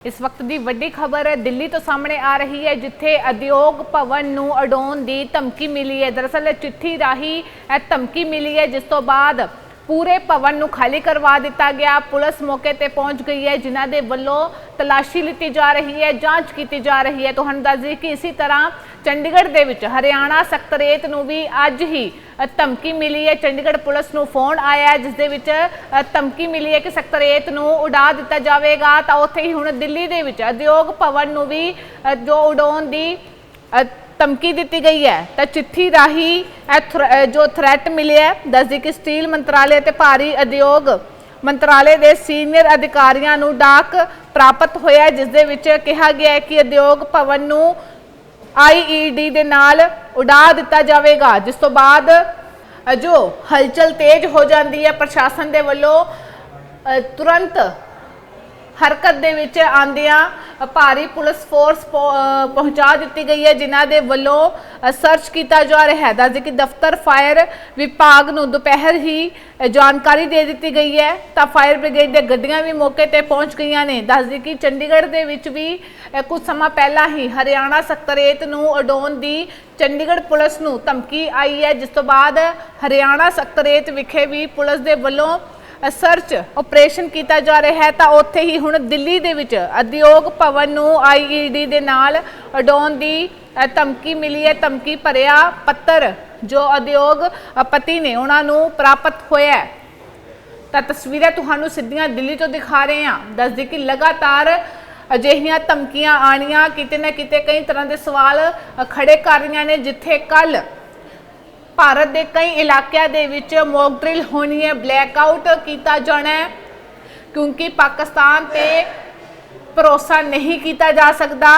ਇਸ ਵਕਤ ਦੀ ਵੱਡੀ ਖਬਰ ਦਿੱਲੀ ਤੋਂ ਸਾਹਮਣੇ ਆ ਰਹੀ ਹੈ, ਜਿੱਥੇ ਉਦਯੋਗ ਭਵਨ ਨੂੰ ਅਡਾਉਣ ਦੀ ਧਮਕੀ ਮਿਲੀ ਹੈ। ਦਰਅਸਲ ਚਿੱਠੀ ਰਾਹੀਂ ਇਹ ਧਮਕੀ ਮਿਲੀ ਹੈ, ਜਿਸ ਤੋਂ ਬਾਅਦ ਪੂਰੇ ਭਵਨ ਨੂੰ ਖਾਲੀ ਕਰਵਾ ਦਿੱਤਾ ਗਿਆ। ਪੁਲਿਸ ਮੌਕੇ ਤੇ ਪਹੁੰਚ ਗਈ ਹੈ, ਜਿਨ੍ਹਾਂ ਦੇ ਵੱਲੋਂ ਤਲਾਸ਼ੀ ਲਿੱਤੀ ਜਾ ਰਹੀ ਹੈ, ਜਾਂਚ ਕੀਤੀ ਜਾ ਰਹੀ ਹੈ। ਤੁਹਾਨੂੰ ਦੱਸ ਦਈਏ ਕਿ ਇਸੇ ਤਰ੍ਹਾਂ ਚੰਡੀਗੜ੍ਹ ਦੇ ਵਿੱਚ ਹਰਿਆਣਾ ਸਕਤਰੇਤ ਨੂੰ ਵੀ ਅੱਜ ਹੀ ਧਮਕੀ ਮਿਲੀ ਹੈ। ਚੰਡੀਗੜ੍ਹ ਪੁਲਿਸ ਨੂੰ ਫੋਨ ਆਇਆ ਜਿਸ ਦੇ ਵਿੱਚ ਧਮਕੀ ਮਿਲੀ ਹੈ ਕਿ ਸਕਤਰੇਤ ਨੂੰ ਉਡਾ ਦਿੱਤਾ ਜਾਵੇਗਾ। ਤਾਂ ਉੱਥੇ ਹੀ ਹੁਣ ਦਿੱਲੀ ਦੇ ਵਿੱਚ ਉਦਯੋਗ ਭਵਨ ਨੂੰ ਵੀ ਜੋ ਉਡਾਉਣ ਦੀ ਧਮਕੀ ਦਿੱਤੀ ਗਈ ਹੈ। ਤਾਂ ਚਿੱਠੀ ਰਾਹੀਂ ਇਹ ਥ੍ਰ- ਜੋ ਥ੍ਰੈਟ ਮਿਲਿਆ ਦੱਸਦੀ ਕਿ ਸਟੀਲ ਮੰਤਰਾਲੇ ਤੇ ਭਾਰੀ ਉਦਯੋਗ ਮੰਤਰਾਲੇ ਦੇ ਸੀਨੀਅਰ ਅਧਿਕਾਰੀਆਂ ਨੂੰ ਡਾਕ ਪ੍ਰਾਪਤ ਹੋਇਆ ਜਿਸ ਦੇ ਵਿੱਚ ਕਿਹਾ ਗਿਆ ਹੈ ਕਿ ਉਦਯੋਗ ਭਵਨ ਨੂੰ ਆਈਈਡੀ ਦੇ ਨਾਲ ਉਡਾ ਦਿੱਤਾ ਜਾਵੇਗਾ, ਜਿਸ ਤੋਂ ਬਾਅਦ ਜੋ ਹਲਚਲ ਤੇਜ਼ ਹੋ ਜਾਂਦੀ ਹੈ, ਪ੍ਰਸ਼ਾਸਨ ਦੇ ਵੱਲੋਂ ਤੁਰੰਤ ਹਰਕਤ ਦੇ ਵਿੱਚ ਆਂਦਿਆਂ ਭਾਰੀ ਪੁਲਿਸ ਫੋਰਸ ਪਹੁ- ਪਹੁੰਚਾ ਦਿੱਤੀ ਗਈ ਹੈ, ਜਿਨ੍ਹਾਂ ਦੇ ਵੱਲੋਂ ਸਰਚ ਕੀਤਾ ਜਾ ਰਿਹਾ ਹੈ। ਦੱਸਦੇ ਕਿ ਦਫ਼ਤਰ ਫਾਇਰ ਵਿਭਾਗ ਨੂੰ ਦੁਪਹਿਰ ਹੀ ਜਾਣਕਾਰੀ ਦੇ ਦਿੱਤੀ ਗਈ ਹੈ। ਤਾਂ ਫਾਇਰ ਬ੍ਰਿਗੇਡ ਦੀਆਂ ਗੱਡੀਆਂ ਵੀ ਮੌਕੇ ਤੇ ਪਹੁੰਚ ਗਈਆਂ ਨੇ। ਦੱਸਦੇ ਕਿ ਚੰਡੀਗੜ੍ਹ ਦੇ ਵਿੱਚ ਵੀ ਕੁਝ ਸਮਾਂ ਪਹਿਲਾਂ ਹੀ ਹਰਿਆਣਾ ਸਕਤਰੇਤ ਨੂੰ ਉਡਾਉਣ ਦੀ ਚੰਡੀਗੜ੍ਹ ਪੁਲਿਸ ਨੂੰ ਧਮਕੀ ਆਈ ਹੈ। ਜਿਸ ਤੋਂ ਬਾਅਦ ਹਰਿਆਣਾ ਸਕਤਰੇਤ ਵਿਖੇ ਵੀ ਪੁਲਿਸ ਦੇ ਵੱਲੋਂ ਸਰਚ ਆਪਰੇਸ਼ਨ ਕੀਤਾ ਜਾ ਰਿਹਾ ਹੈ ਤਾਂ ਉੱਥੇ ਹੀ ਹੁਣ ਦਿੱਲੀ ਦੇ ਵਿੱਚ ਉਦਯੋਗ ਭਵਨ ਨੂੰ ਆਈਈਡੀ ਦੇ ਨਾਲ ਉਡਾਉਣ ਦੀ ਧਮਕੀ ਮਿਲੀ ਹੈ ਧਮਕੀ ਭਰਿਆ ਪੱਤਰ ਜੋ ਉਦਯੋਗ ਪਤੀ ਨੇ ਉਹਨਾਂ ਨੂੰ ਪ੍ਰਾਪਤ ਹੋਇਆ ਹੈ। ਤਾਂ ਤਸਵੀਰਾਂ ਤੁਹਾਨੂੰ ਸਿੱਧੀਆਂ ਦਿੱਲੀ ਤੋਂ ਦਿਖਾ ਰਹੇ ਹਾਂ। ਦੱਸਦੀ ਕਿ ਲਗਾਤਾਰ ਅਜਿਹੀਆਂ ਧਮਕੀਆਂ ਆਣੀਆਂ ਕਿਤੇ ਨਾ ਕਿਤੇ ਕਈ ਤਰ੍ਹਾਂ ਦੇ ਸਵਾਲ ਅ, ਖੜੇ ਕਰ ਰਹੀਆਂ ਨੇ ਜਿੱਥੇ ਕੱਲ ਭਾਰਤ ਦੇ ਕਈ ਇਲਾਕਿਆਂ ਦੇ ਵਿੱਚ ਮੌਕ ਡਰਿਲ ਹੋਣੀ ਹੈ ਬਲੈਕਆਊਟ ਕੀਤਾ ਜਾਣਾ ਹੈ, ਕਿਉਂਕਿ ਪਾਕਿਸਤਾਨ ਤੇ ਭਰੋਸਾ ਨਹੀਂ ਕੀਤਾ ਜਾ ਸਕਦਾ।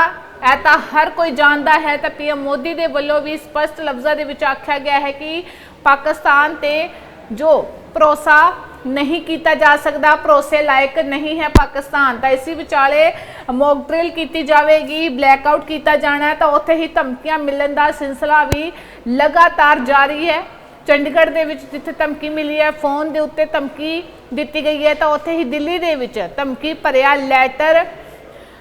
ਇਹ ਤਾਂ ਹਰ ਕੋਈ ਜਾਣਦਾ ਹੈ, ਤਾਂ ਪੀਐਮ ਮੋਦੀ ਦੇ ਵੱਲੋਂ ਵੀ ਸਪਸ਼ਟ ਲਫ਼ਜ਼ਾਂ ਦੇ ਵਿੱਚ ਆਖਿਆ ਗਿਆ ਹੈ ਕਿ ਪਾਕਿਸਤਾਨ ਤੇ ਜੋ ਭਰੋਸਾ ਨਹੀਂ ਕੀਤਾ ਜਾ ਸਕਦਾ, ਭਰੋਸੇ ਲਾਇਕ ਨਹੀਂ ਹੈ ਪਾਕਿਸਤਾਨ। ਤਾਂ ਇਸੇ ਵਿਚਾਲੇ ਮੌਕ ਡਰਿਲ ਕੀਤੀ ਜਾਵੇਗੀ ਬਲੈਕਆਊਟ ਕੀਤਾ ਜਾਣਾ ਤਾਂ ਉੱਥੇ ਹੀ ਧਮਕੀਆਂ ਮਿਲਣ ਦਾ ਸਿਲਸਿਲਾ ਵੀ ਲਗਾਤਾਰ ਜਾਰੀ ਹੈ। ਚੰਡੀਗੜ੍ਹ ਦੇ ਵਿੱਚ ਜਿੱਥੇ ਧਮਕੀ ਮਿਲੀ ਹੈ, ਫੋਨ ਦੇ ਉੱਤੇ ਧਮਕੀ ਦਿੱਤੀ ਗਈ ਹੈ, ਤਾਂ ਉੱਥੇ ਹੀ ਦਿੱਲੀ ਦੇ ਵਿੱਚ ਧਮਕੀ ਭਰਿਆ ਲੈਟਰ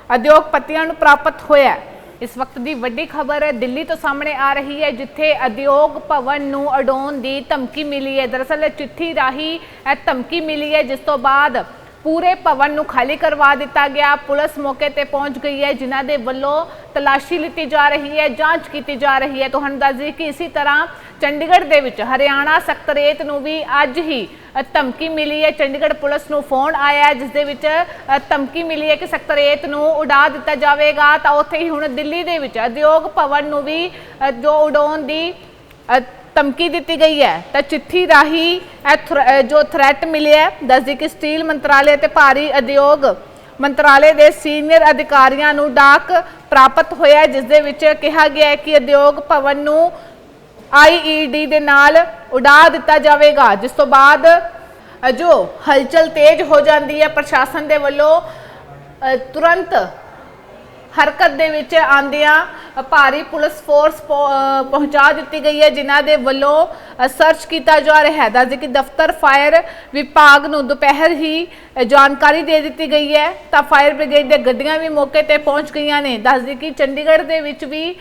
ਉਦਯੋਗਪਤੀਆਂ ਨੂੰ ਪ੍ਰਾਪਤ ਹੋਇਆ ਇਸ ਵਕਤ ਦੀ ਵੱਡੀ ਖਬਰ ਦਿੱਲੀ ਤੋਂ ਸਾਹਮਣੇ ਆ ਰਹੀ ਹੈ, ਜਿੱਥੇ ਉਦਯੋਗ ਭਵਨ ਨੂੰ ਅਡਾਉਣ ਦੀ ਧਮਕੀ ਮਿਲੀ ਹੈ। ਦਰਅਸਲ ਚਿੱਠੀ ਰਾਹੀਂ ਇਹ ਧਮਕੀ ਮਿਲੀ ਹੈ, ਜਿਸ ਤੋਂ ਬਾਅਦ ਪੂਰੇ ਭਵਨ ਨੂੰ ਖਾਲੀ ਕਰਵਾ ਦਿੱਤਾ ਗਿਆ। ਪੁਲਿਸ ਮੌਕੇ ਤੇ ਪਹੁੰਚ ਗਈ ਹੈ, ਜਿਨ੍ਹਾਂ ਦੇ ਵੱਲੋਂ ਤਲਾਸ਼ੀ ਲਿੱਤੀ ਜਾ ਰਹੀ ਹੈ, ਜਾਂਚ ਕੀਤੀ ਜਾ ਰਹੀ ਹੈ। ਤੁਹਾਨੂੰ ਦੱਸ ਦਈਏ ਕਿ ਇਸੇ ਤਰ੍ਹਾਂ ਚੰਡੀਗੜ੍ਹ ਦੇ ਵਿੱਚ ਹਰਿਆਣਾ ਸਕਤਰੇਤ ਨੂੰ ਵੀ ਅੱਜ ਹੀ ਧਮਕੀ ਮਿਲੀ ਹੈ। ਚੰਡੀਗੜ੍ਹ ਪੁਲਿਸ ਨੂੰ ਫੋਨ ਆਇਆ ਹੈ, ਜਿਸ ਦੇ ਵਿੱਚ ਧਮਕੀ ਮਿਲੀ ਹੈ ਕਿ ਸਕਤਰੇਤ ਨੂੰ ਉਡਾ ਦਿੱਤਾ ਜਾਵੇਗਾ। ਤਾਂ ਉੱਥੇ ਹੀ ਹੁਣ ਦਿੱਲੀ ਦੇ ਵਿੱਚ ਉਦਯੋਗ ਭਵਨ ਨੂੰ ਵੀ ਜੋ ਉਡਾਉਣ ਦੀ ਧਮਕੀ ਦਿੱਤੀ ਗਈ ਹੈ। ਤਾਂ ਚਿੱਠੀ ਰਾਹੀਂ ਜੋ ਥ੍ਰੈਟ ਮਿਲਿਆ ਦੱਸਦੀ ਕਿ ਸਟੀਲ ਮੰਤਰਾਲੇ ਤੇ ਭਾਰੀ ਉਦਯੋਗ ਮੰਤਰਾਲੇ ਦੇ ਸੀਨੀਅਰ ਅਧਿਕਾਰੀਆਂ ਨੂੰ ਡਾਕ ਪ੍ਰਾਪਤ ਹੋਇਆ ਹੈ, ਜਿਸ ਦੇ ਵਿੱਚ ਕਿਹਾ ਗਿਆ ਹੈ ਕਿ ਉਦਯੋਗ ਭਵਨ ਨੂੰ ਆਈਈਡੀ ਦੇ ਨਾਲ ਉਡਾ ਦਿੱਤਾ ਜਾਵੇਗਾ ਜਿਸ ਤੋਂ ਬਾਅਦ ਜੋ ਹਲਚਲ ਤੇਜ਼ ਹੋ ਜਾਂਦੀ ਹੈ ਪ੍ਰਸ਼ਾਸਨ ਦੇ ਵੱਲੋਂ ਤੁਰੰਤ ਹਰਕਤ ਦੇ ਵਿੱਚ ਆਂਦਿਆਂ ਭਾਰੀ ਪੁਲਿਸ ਫੋਰਸ ਪਹੁ- ਪਹੁੰਚਾ ਦਿੱਤੀ ਗਈ ਹੈ, ਜਿਨ੍ਹਾਂ ਦੇ ਵੱਲੋਂ ਸਰਚ ਕੀਤਾ ਜਾ ਰਿਹਾ ਹੈ। ਦੱਸਦੇ ਕਿ ਦਫ਼ਤਰ ਫਾਇਰ ਵਿਭਾਗ ਨੂੰ ਦੁਪਹਿਰ ਹੀ ਜਾਣਕਾਰੀ ਦੇ ਦਿੱਤੀ ਗਈ ਹੈ। ਤਾਂ ਫਾਇਰ ਬ੍ਰਿਗੇਡ ਦੇ ਗੱਡੀਆਂ ਵੀ ਮੌਕੇ ਤੇ ਪਹੁੰਚ ਗਈਆਂ ਨੇ। ਦੱਸਦੇ ਕਿ ਚੰਡੀਗੜ੍ਹ ਦੇ ਵਿੱਚ ਵੀ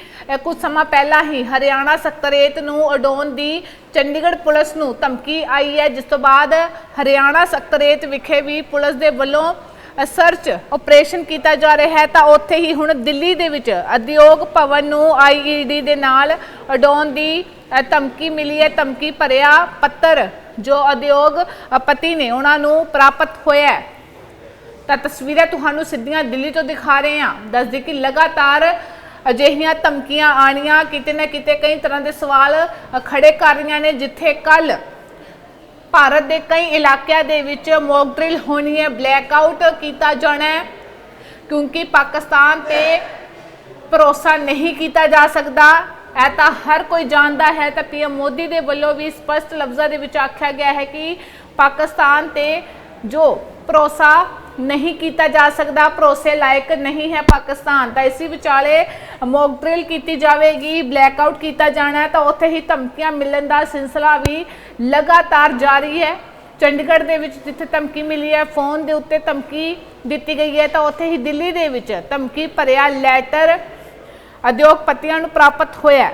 ਕੁਝ ਸਮਾਂ ਪਹਿਲਾਂ ਹੀ ਹਰਿਆਣਾ ਸਕਤਰੇਤ ਨੂੰ ਉਡਾਉਣ ਦੀ ਚੰਡੀਗੜ੍ਹ ਪੁਲਿਸ ਨੂੰ ਧਮਕੀ ਆਈ ਹੈ। ਜਿਸ ਤੋਂ ਬਾਅਦ ਹਰਿਆਣਾ ਸਕਤਰੇਤ ਵਿਖੇ ਵੀ ਪੁਲਿਸ ਦੇ ਵੱਲੋਂ ਸਰਚ ਆਪਰੇਸ਼ਨ ਕੀਤਾ ਜਾ ਰਿਹਾ ਹੈ, ਤਾਂ ਉੱਥੇ ਹੀ ਹੁਣ ਦਿੱਲੀ ਦੇ ਵਿੱਚ ਉਦਯੋਗ ਭਵਨ ਨੂੰ ਆਈਈਡੀ ਦੇ ਨਾਲ ਉਡਾਉਣ ਦੀ ਧਮਕੀ ਮਿਲੀ ਹੈ, ਧਮਕੀ ਭਰਿਆ ਪੱਤਰ ਜੋ ਉਦਯੋਗ ਪਤੀ ਨੇ ਉਹਨਾਂ ਨੂੰ ਪ੍ਰਾਪਤ ਹੋਇਆ ਹੈ। ਤਾਂ ਤਸਵੀਰਾਂ ਤੁਹਾਨੂੰ ਸਿੱਧੀਆਂ ਦਿੱਲੀ ਤੋਂ ਦਿਖਾ ਰਹੇ ਹਾਂ। ਦੱਸਦੀ ਕਿ ਲਗਾਤਾਰ ਅਜਿਹੀਆਂ ਧਮਕੀਆਂ ਆਣੀਆਂ ਕਿਤੇ ਨਾ ਕਿਤੇ ਕਈ ਤਰ੍ਹਾਂ ਦੇ ਸਵਾਲ ਖੜੇ ਕਰ ਰਹੀਆਂ ਨੇ, ਜਿੱਥੇ ਕੱਲ ਭਾਰਤ ਦੇ ਕਈ ਇਲਾਕਿਆਂ ਦੇ ਵਿੱਚ ਮੌਕ ਡਰਿਲ ਹੋਣੀ ਹੈ ਬਲੈਕਆਊਟ ਕੀਤਾ ਜਾਣਾ ਹੈ, ਕਿਉਂਕਿ ਪਾਕਿਸਤਾਨ ਤੇ ਭਰੋਸਾ ਨਹੀਂ ਕੀਤਾ ਜਾ ਸਕਦਾ। ਇਹ ਤਾਂ ਹਰ ਕੋਈ ਜਾਣਦਾ ਹੈ, ਤਾਂ ਪੀਐਮ ਮੋਦੀ ਦੇ ਵੱਲੋਂ ਵੀ ਸਪਸ਼ਟ ਲਫ਼ਜ਼ਾਂ ਦੇ ਵਿੱਚ ਆਖਿਆ ਗਿਆ ਹੈ ਕਿ ਪਾਕਿਸਤਾਨ ਤੇ ਜੋ ਭਰੋਸਾ ਨਹੀਂ ਕੀਤਾ ਜਾ ਸਕਦਾ, ਭਰੋਸੇ ਲਾਇਕ ਨਹੀਂ ਹੈ ਪਾਕਿਸਤਾਨ। ਤਾਂ ਇਸੇ ਵਿਚਾਲੇ ਮੌਕ ਡਰਿਲ ਕੀਤੀ ਜਾਵੇਗੀ ਬਲੈਕਆਊਟ ਕੀਤਾ ਜਾਣਾ ਤਾਂ ਉੱਥੇ ਹੀ ਧਮਕੀਆਂ ਮਿਲਣ ਦਾ ਸਿਲਸਿਲਾ ਵੀ ਲਗਾਤਾਰ ਜਾਰੀ ਹੈ। ਚੰਡੀਗੜ੍ਹ ਦੇ ਵਿੱਚ ਜਿੱਥੇ ਧਮਕੀ ਮਿਲੀ ਹੈ, ਫੋਨ ਦੇ ਉੱਤੇ ਧਮਕੀ ਦਿੱਤੀ ਗਈ ਹੈ, ਤਾਂ ਉੱਥੇ ਹੀ ਦਿੱਲੀ ਦੇ ਵਿੱਚ ਧਮਕੀ ਭਰਿਆ ਲੈਟਰ ਉਦਯੋਗਪਤੀਆਂ ਨੂੰ ਪ੍ਰਾਪਤ ਹੋਇਆ